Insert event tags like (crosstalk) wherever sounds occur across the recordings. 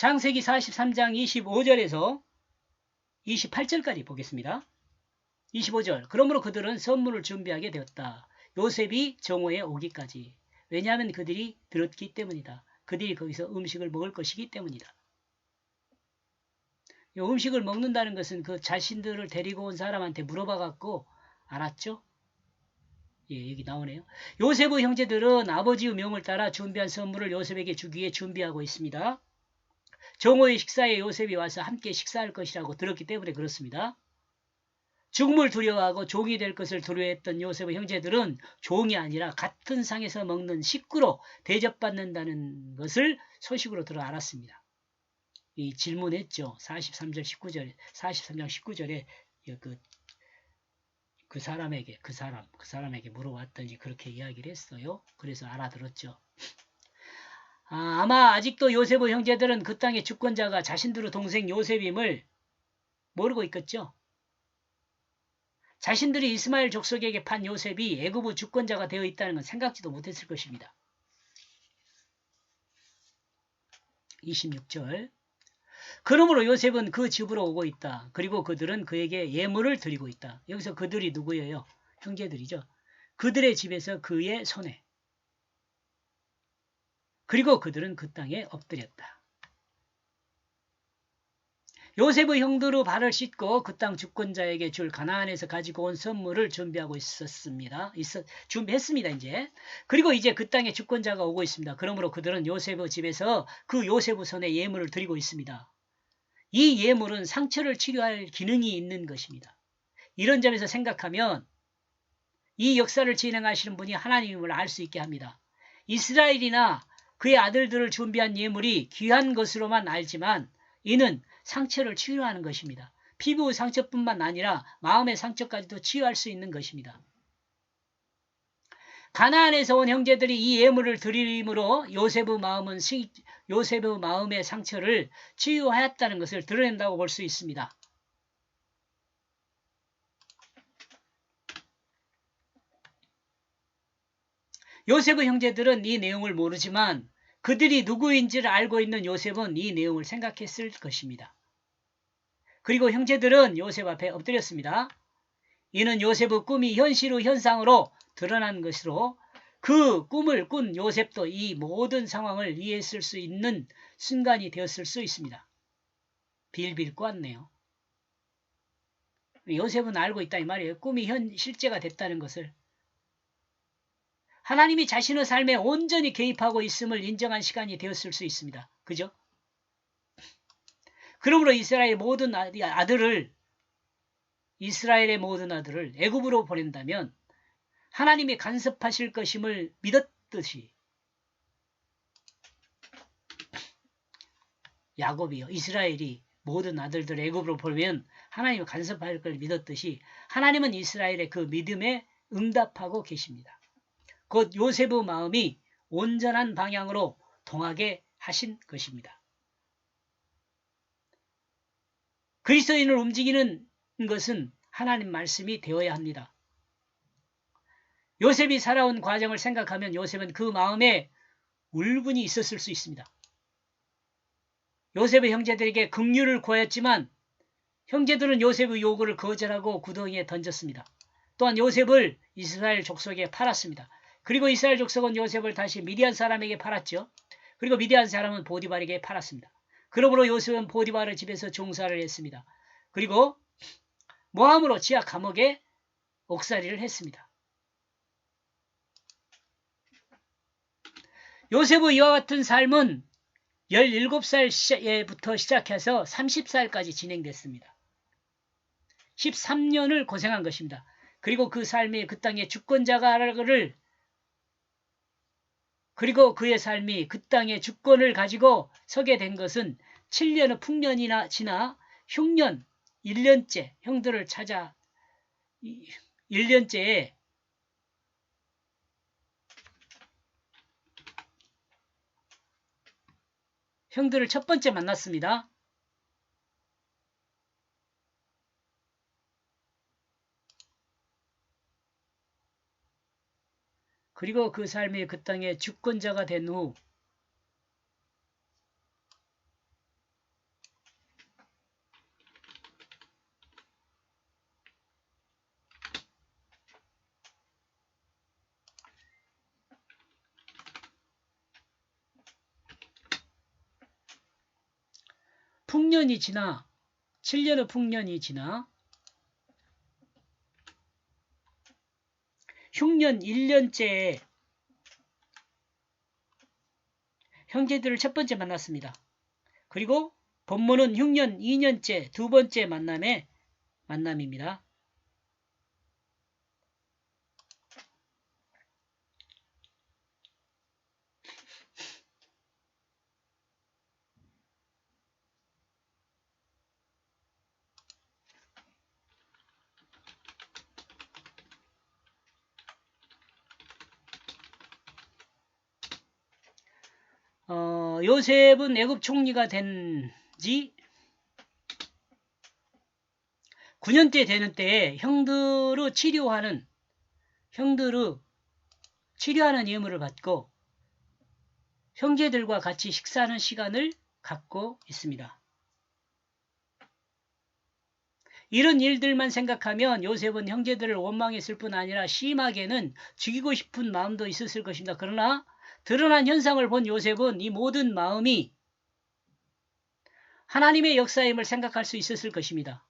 창세기 43장 25절에서 28절까지 보겠습니다. 25절. 그러므로 그들은 선물을 준비하게 되었다. 요셉이 정오에 오기까지. 왜냐하면 그들이 들었기 때문이다. 그들이 거기서 음식을 먹을 것이기 때문이다. 이 음식을 먹는다는 것은 그 자신들을 데리고 온 사람한테 물어봐 갖고 알았죠? 예, 여기 나오네요. 요셉의 형제들은 아버지의 명을 따라 준비한 선물을 요셉에게 주기 위해 준비하고 있습니다. 정오의 식사에 요셉이 와서 함께 식사할 것이라고 들었기 때문에 그렇습니다. 죽음을 두려워하고 종이 될 것을 두려워했던 요셉의 형제들은 종이 아니라 같은 상에서 먹는 식구로 대접받는다는 것을 소식으로 들어 알았습니다. 이 질문했죠. 43절 19절에 43장 19절에 그, 그 사람에게 그 사람 그 사람에게 물어봤더니 그렇게 이야기를 했어요. 그래서 알아들었죠. 아, 아마 아직도 요셉의 형제들은 그 땅의 주권자가 자신들의 동생 요셉임을 모르고 있겠죠. 자신들이 이스마엘 족속에게 판 요셉이 애굽의 주권자가 되어 있다는 건 생각지도 못했을 것입니다. 26절 그러므로 요셉은 그 집으로 오고 있다. 그리고 그들은 그에게 예물을 드리고 있다. 여기서 그들이 누구예요? 형제들이죠. 그들의 집에서 그의 손에 그리고 그들은 그 땅에 엎드렸다. 요셉의 형들의 발을 씻고 그 땅 주권자에게 줄 가나안에서 가지고 온 선물을 준비하고 있었습니다. 있었, 준비했습니다. 이제 그리고 이제 그 땅의 주권자가 오고 있습니다. 그러므로 그들은 요셉의 집에서 그 요셉의 손에 예물을 드리고 있습니다. 이 예물은 상처를 치료할 기능이 있는 것입니다. 이런 점에서 생각하면 이 역사를 진행하시는 분이 하나님을 알 수 있게 합니다. 이스라엘이나 그의 아들들을 준비한 예물이 귀한 것으로만 알지만 이는 상처를 치유하는 것입니다. 피부 상처뿐만 아니라 마음의 상처까지도 치유할 수 있는 것입니다. 가나안에서 온 형제들이 이 예물을 드림으로 요셉의 마음은 요셉의 마음의 상처를 치유하였다는 것을 드러낸다고 볼 수 있습니다. 요셉의 형제들은 이 내용을 모르지만 그들이 누구인지를 알고 있는 요셉은 이 내용을 생각했을 것입니다. 그리고 형제들은 요셉 앞에 엎드렸습니다. 이는 요셉의 꿈이 현실의 현상으로 드러난 것으로 그 꿈을 꾼 요셉도 이 모든 상황을 이해했을 수 있는 순간이 되었을 수 있습니다. 빌빌 꽂네요. 요셉은 알고 있다 이 말이에요. 꿈이 현 실제가 됐다는 것을. 하나님이 자신의 삶에 온전히 개입하고 있음을 인정한 시간이 되었을 수 있습니다. 그죠? 그러므로 이스라엘 모든 아, 아들을 이스라엘의 모든 아들을 애굽으로 보낸다면 하나님이 간섭하실 것임을 믿었듯이 야곱이요 이스라엘이 모든 아들들 애굽으로 보내면 하나님이 간섭할 걸 믿었듯이 하나님은 이스라엘의 그 믿음에 응답하고 계십니다. 곧 요셉의 마음이 온전한 방향으로 통하게 하신 것입니다. 그리스도인을 움직이는 것은 하나님 말씀이 되어야 합니다. 요셉이 살아온 과정을 생각하면 요셉은 그 마음에 울분이 있었을 수 있습니다. 요셉의 형제들에게 긍휼을 구하였지만 형제들은 요셉의 요구를 거절하고 구덩이에 던졌습니다. 또한 요셉을 이스라엘 족속에 팔았습니다. 그리고 이스라엘 족속은 요셉을 다시 미디안 사람에게 팔았죠. 그리고 미디안 사람은 보디발에게 팔았습니다. 그러므로 요셉은 보디발의 집에서 종사를 했습니다. 그리고 모함으로 지하 감옥에 옥살이를 했습니다. 요셉의 이와 같은 삶은 17살부터 시작해서 30살까지 진행됐습니다. 13년을 고생한 것입니다. 그리고 그 삶이 그 땅의 주권자가를 그리고 그의 삶이 그 땅의 주권을 가지고 서게 된 것은 7년의 풍년이나 지나 흉년 1년째 형들을 찾아 1년째에 형들을 첫 번째 만났습니다. 그리고 그 삶이 그 땅의 주권자가 된 후 풍년이 지나 7년의 풍년이 지나 흉년 1년째에 형제들을 첫 번째 만났습니다. 그리고 본문은 흉년 2년째 두 번째 만남의 만남입니다. 어, 요셉은 애굽 총리가 된 지 9년째 되는 때에 형들의 치료하는 형들의 치료하는 예물을 받고 형제들과 같이 식사하는 시간을 갖고 있습니다. 이런 일들만 생각하면 요셉은 형제들을 원망했을 뿐 아니라 심하게는 죽이고 싶은 마음도 있었을 것입니다. 그러나 드러난 현상을 본 요셉은 이 모든 마음이 하나님의 역사임을 생각할 수 있었을 것입니다.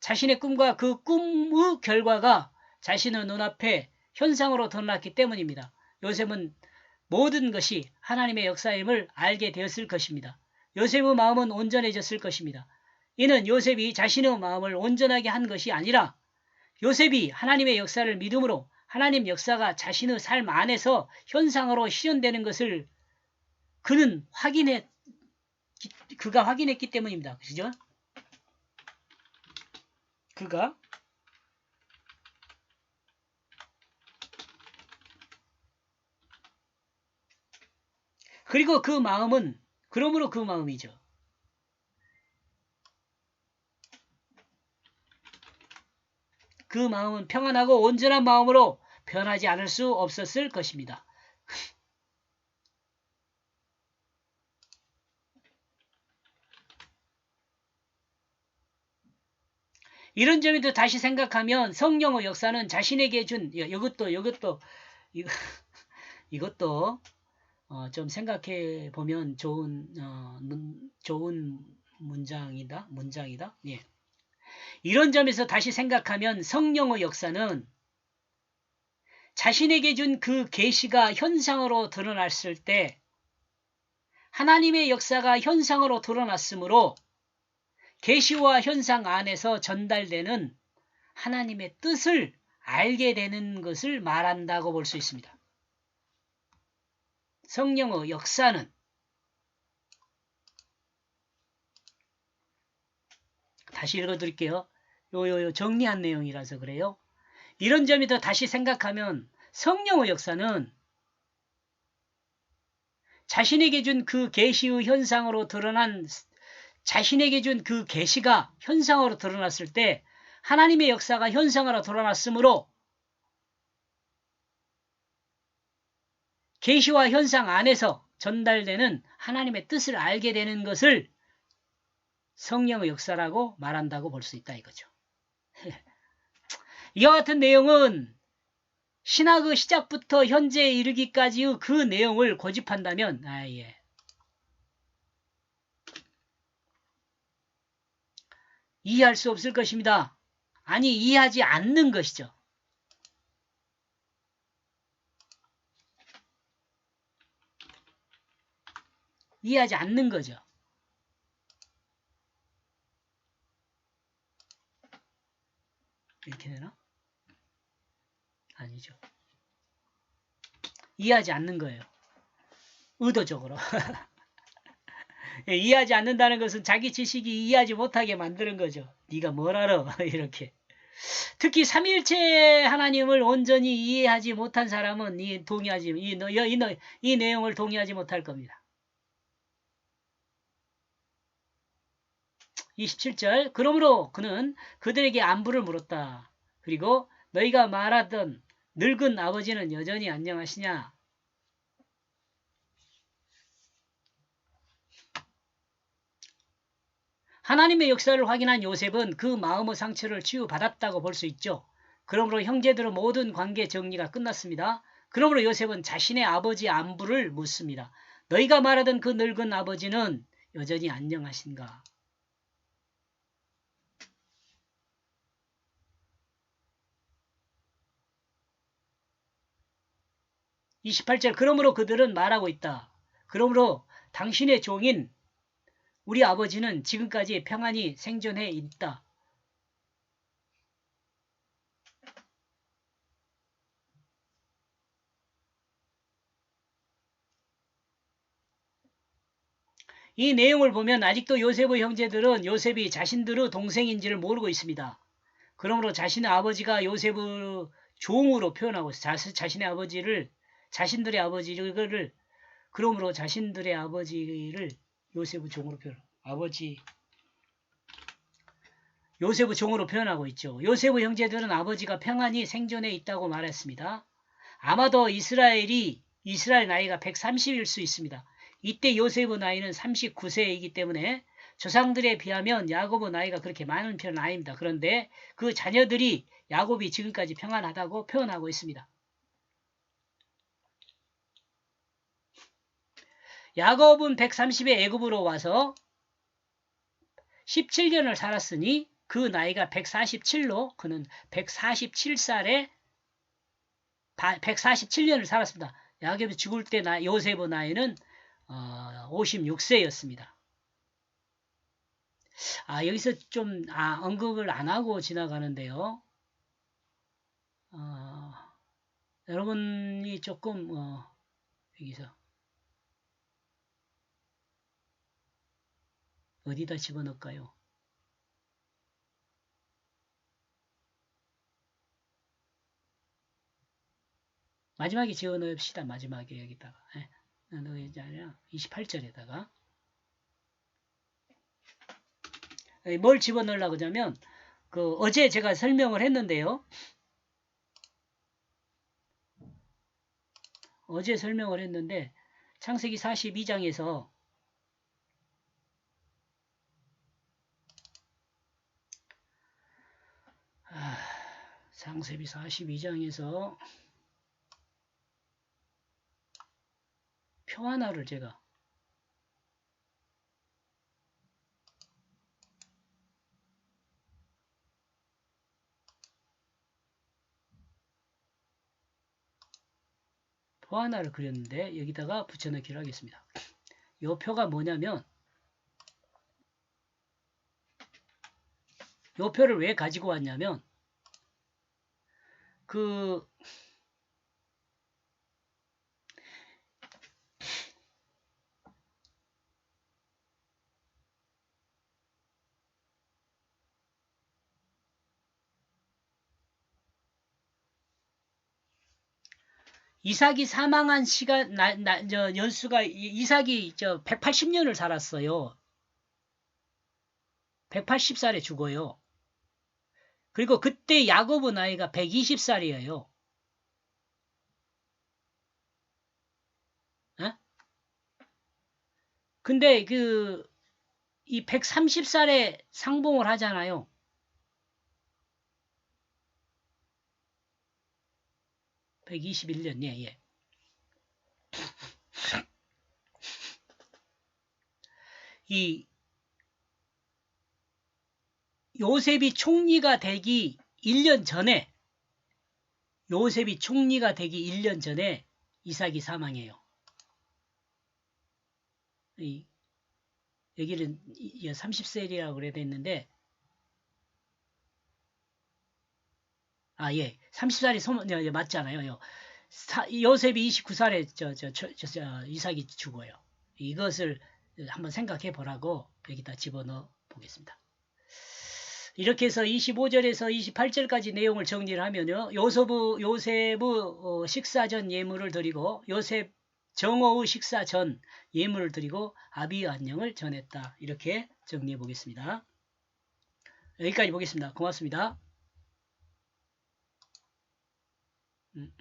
자신의 꿈과 그 꿈의 결과가 자신의 눈앞에 현상으로 드러났기 때문입니다. 요셉은 모든 것이 하나님의 역사임을 알게 되었을 것입니다. 요셉의 마음은 온전해졌을 것입니다. 이는 요셉이 자신의 마음을 온전하게 한 것이 아니라 요셉이 하나님의 역사를 믿음으로 하나님 역사가 자신의 삶 안에서 현상으로 실현되는 것을 그는 확인해 그가 확인했기 때문입니다. 그죠? 그가 그리고 그 마음은 그러므로 그 마음이죠. 그 마음은 평안하고 온전한 마음으로 변하지 않을 수 없었을 것입니다. (laughs) 이런 점에도 다시 생각하면 성령의 역사는 자신에게 준 이것도 이것도 (laughs) 이것도 어, 좀 생각해 보면 좋은 어, 좋은 문장이다 문장이다. 예. 이런 점에서 다시 생각하면 성령의 역사는 자신에게 준 그 계시가 현상으로 드러났을 때 하나님의 역사가 현상으로 드러났으므로 계시와 현상 안에서 전달되는 하나님의 뜻을 알게 되는 것을 말한다고 볼 수 있습니다. 성령의 역사는 다시 읽어드릴게요. 요요요 정리한 내용이라서 그래요. 이런 점에도 다시 생각하면 성령의 역사는 자신에게 준 그 계시의 현상으로 드러난 자신에게 준 그 계시가 현상으로 드러났을 때 하나님의 역사가 현상으로 드러났으므로 계시와 현상 안에서 전달되는 하나님의 뜻을 알게 되는 것을 성령의 역사라고 말한다고 볼 수 있다 이거죠. 이와 같은 내용은 신학의 시작부터 현재에 이르기까지의 그 내용을 고집한다면 아 예. 이해할 수 없을 것입니다. 아니 이해하지 않는 것이죠. 이해하지 않는 거죠. 이렇게 되나? 아니죠. 이해하지 않는 거예요. 의도적으로. (laughs) 예, 이해하지 않는다는 것은 자기 지식이 이해하지 못하게 만드는 거죠. 네가 뭘 알아? (laughs) 이렇게. 특히 삼일체 하나님을 온전히 이해하지 못한 사람은 이 동의하지 이, 이, 이, 이 내용을 동의하지 못할 겁니다. 27절 그러므로 그는 그들에게 안부를 물었다. 그리고 너희가 말하던 늙은 아버지는 여전히 안녕하시냐? 하나님의 역사를 확인한 요셉은 그 마음의 상처를 치유받았다고 볼 수 있죠. 그러므로 형제들의 모든 관계 정리가 끝났습니다. 그러므로 요셉은 자신의 아버지 안부를 묻습니다. 너희가 말하던 그 늙은 아버지는 여전히 안녕하신가? 28절 그러므로 그들은 말하고 있다. 그러므로 당신의 종인 우리 아버지는 지금까지 평안히 생존해 있다. 이 내용을 보면 아직도 요셉의 형제들은 요셉이 자신들의 동생인지를 모르고 있습니다. 그러므로 자신의 아버지가 요셉의 종으로 표현하고 자신의 아버지를 자신들의 아버지를 그러므로 자신들의 아버지를 요셉의 종으로 표현 아버지 요셉의 종으로 표현하고 있죠. 요셉의 형제들은 아버지가 평안히 생존해 있다고 말했습니다. 아마도 이스라엘이 이스라엘 나이가 130일 수 있습니다. 이때 요셉의 나이는 39세이기 때문에 조상들에 비하면 야곱의 나이가 그렇게 많은 편은 아닙니다. 그런데 그 자녀들이 야곱이 지금까지 평안하다고 표현하고 있습니다. 야곱은 130에 애굽으로 와서 17년을 살았으니 그 나이가 147로 그는 147살에 147년을 살았습니다. 야곱이 죽을 때 나, 요셉의 나이는 어, 56세였습니다. 아, 여기서 좀 아, 언급을 안 하고 지나가는데요. 어, 여러분이 조금 어, 여기서 어디다 집어넣을까요? 마지막에 집어넣읍시다. 마지막에 여기다가. 예. 넣어야지 아니라 28절에다가 예, 뭘 집어넣으려고 하냐면 그 어제 제가 설명을 했는데요. 어제 설명을 했는데 창세기 42장에서 아, 창세기 42장에서 표 하나를 제가 표 하나를 그렸는데 여기다가 붙여넣기를 하겠습니다. 이 표가 뭐냐면 이 표를 왜 가지고 왔냐면 그 이삭이 사망한 시간 나, 나, 저 연수가 이삭이 저 180년을 살았어요. 180살에 죽어요. 그리고 그때 야곱의 나이가 120살이에요. 어? 근데 그 이 130살에 상봉을 하잖아요. 121년, 예, 예. (laughs) 이 요셉이 총리가 되기 1년 전에 요셉이 총리가 되기 1년 전에 이삭이 사망해요. 이, 여기는 30세이라고 그래야 됐는데 아, 예. 30살이 소문, 예, 맞잖아요. 사, 요셉이 29살에 저, 저, 저, 저, 저, 이삭이 죽어요. 이것을 한번 생각해 보라고 여기다 집어넣어 보겠습니다. 이렇게 해서 25절에서 28절까지 내용을 정리를 하면요. 요셉의, 요셉의 어, 식사 전 예물을 드리고 요셉 정오의 식사 전 예물을 드리고 아비의 안녕을 전했다. 이렇게 정리해 보겠습니다. 여기까지 보겠습니다. 고맙습니다. 음.